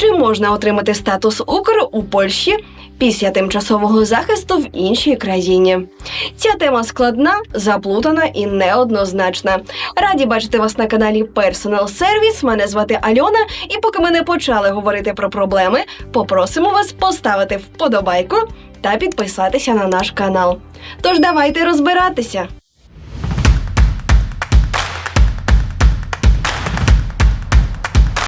Чи можна отримати статус Укр у Польщі після тимчасового захисту в іншій країні? Ця тема складна, заплутана і неоднозначна. Раді бачити вас на каналі Personal Service. Мене звати Альона. І поки ми не почали говорити про проблеми, попросимо вас поставити вподобайку та підписатися на наш канал. Тож давайте розбиратися.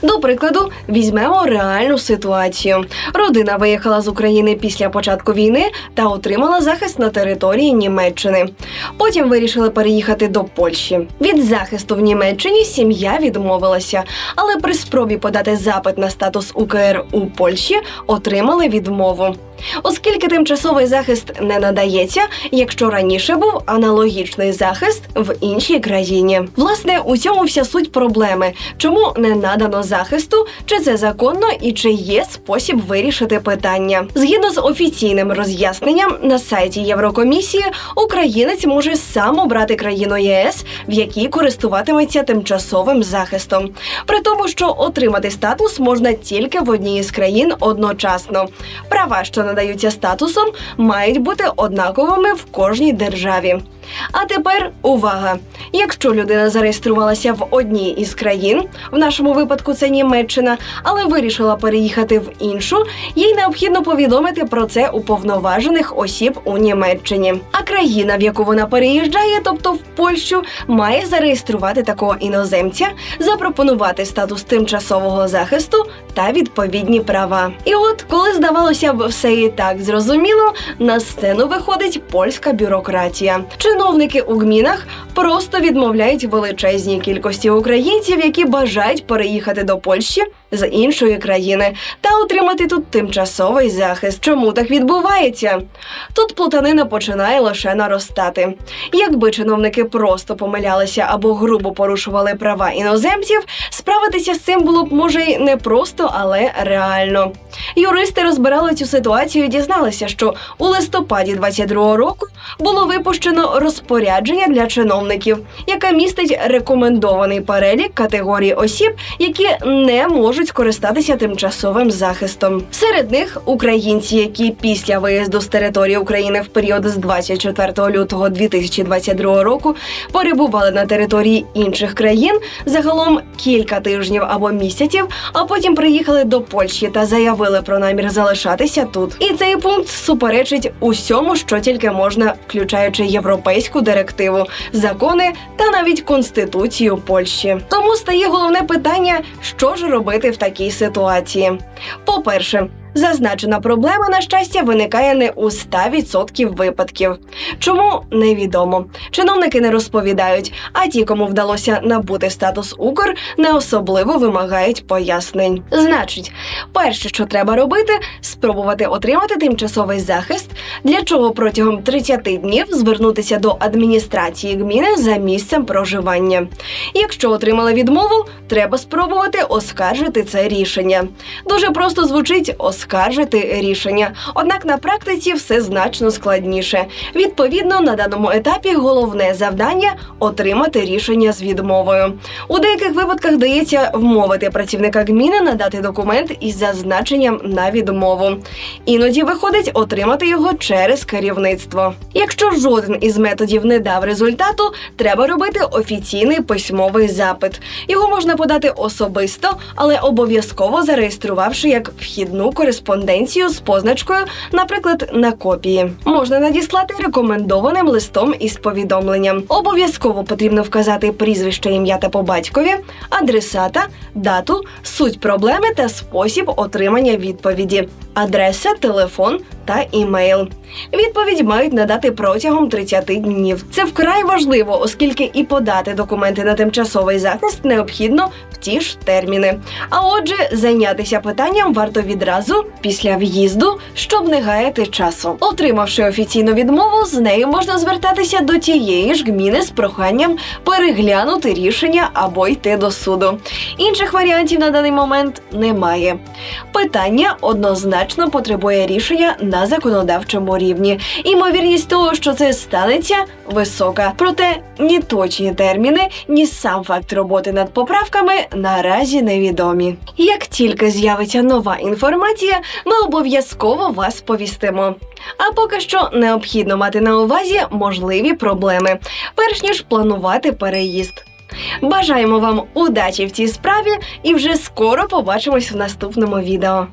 До прикладу, візьмемо реальну ситуацію. Родина виїхала з України після початку війни та отримала захист на території Німеччини. Потім вирішили переїхати до Польщі. Від захисту в Німеччині сім'я відмовилася, але при спробі подати запит на статус УКР у Польщі отримали відмову. Оскільки тимчасовий захист не надається, якщо раніше був аналогічний захист в іншій країні. Власне, у цьому вся суть проблеми, чому не надано захисту, чи це законно і чи є спосіб вирішити питання. Згідно з офіційним роз'ясненням на сайті Єврокомісії, українець може сам обрати країну ЄС, в якій користуватиметься тимчасовим захистом. При тому, що отримати статус можна тільки в одній із країн одночасно. Права, що надаються статусом, мають бути однаковими в кожній державі. А тепер увага! Якщо людина зареєструвалася в одній із країн, в нашому випадку це Німеччина, але вирішила переїхати в іншу, їй необхідно повідомити про це уповноважених осіб у Німеччині. А країна, в яку вона переїжджає, тобто в Польщу, має зареєструвати такого іноземця, запропонувати статус тимчасового захисту та відповідні права. І от, коли здавалося б, все і так зрозуміло, на сцену виходить польська бюрократія. Чиновники у гмінах просто відмовляють величезній кількості українців, які бажають переїхати до Польщі з іншої країни та отримати тут тимчасовий захист. Чому так відбувається? Тут плутанина починає лише наростати. Якби чиновники просто помилялися або грубо порушували права іноземців, справитися з цим було б може й не просто, але реально. Юристи розбирали цю ситуацію і дізналися, що у листопаді 22-го року було випущено розпорядження для чиновників, яке містить рекомендований перелік категорій осіб, які не можуть скористатися тимчасовим захистом. Серед них українці, які після виїзду з території України в період з 24 лютого 2022 року перебували на території інших країн загалом кілька тижнів або місяців, а потім приїхали до Польщі та заявили про намір залишатися тут. І цей пункт суперечить усьому, що тільки можна, включаючи європейську директиву, закони та навіть конституцію Польщі. Тому стає головне питання, що ж робити в такій ситуації. По-перше, Зазначена проблема, на щастя, виникає не у 100% випадків. Чому невідомо. Чиновники не розповідають, а ті, кому вдалося набути статус Укр, не особливо вимагають пояснень. Значить, перше, що треба робити, спробувати отримати тимчасовий захист, для чого протягом 30 днів звернутися до адміністрації гміни за місцем проживання. Якщо отримали відмову, треба спробувати оскаржити це рішення. Дуже просто звучить оскаржити рішення. Однак на практиці все значно складніше. Відповідно, на даному етапі головне завдання отримати рішення з відмовою. У деяких випадках дається вмовити працівника гміни надати документ із зазначенням на відмову. Іноді виходить отримати його через керівництво. Якщо жоден із методів не дав результату, треба робити офіційний письмовий запит. Його можна подати особисто, але обов'язково зареєструвавши як вхідну кореспонденцію з позначкою, наприклад, на копії. Можна надіслати рекомендованим листом із повідомленням. Обов'язково потрібно вказати прізвище, ім'я та по батькові, адресата, дату, суть проблеми та спосіб отримання відповіді, адреса, телефон та імейл. Відповідь мають надати протягом 30 днів. Це вкрай важливо, оскільки і подати документи на тимчасовий захист необхідно в ті ж терміни. А отже, зайнятися питанням варто відразу після в'їзду, щоб не гаяти часу. Отримавши офіційну відмову, з нею можна звертатися до тієї ж гміни з проханням переглянути рішення або йти до суду. Інших варіантів на даний момент немає. Питання однозначно потребує рішення на законодавчому рівні. Імовірність того, що це станеться, висока. Проте ні точні терміни, ні сам факт роботи над поправками наразі невідомі. Як тільки з'явиться нова інформація, ми обов'язково вас повістимо. А поки що необхідно мати на увазі можливі проблеми, перш ніж планувати переїзд. Бажаємо вам удачі в цій справі і вже скоро побачимось в наступному відео.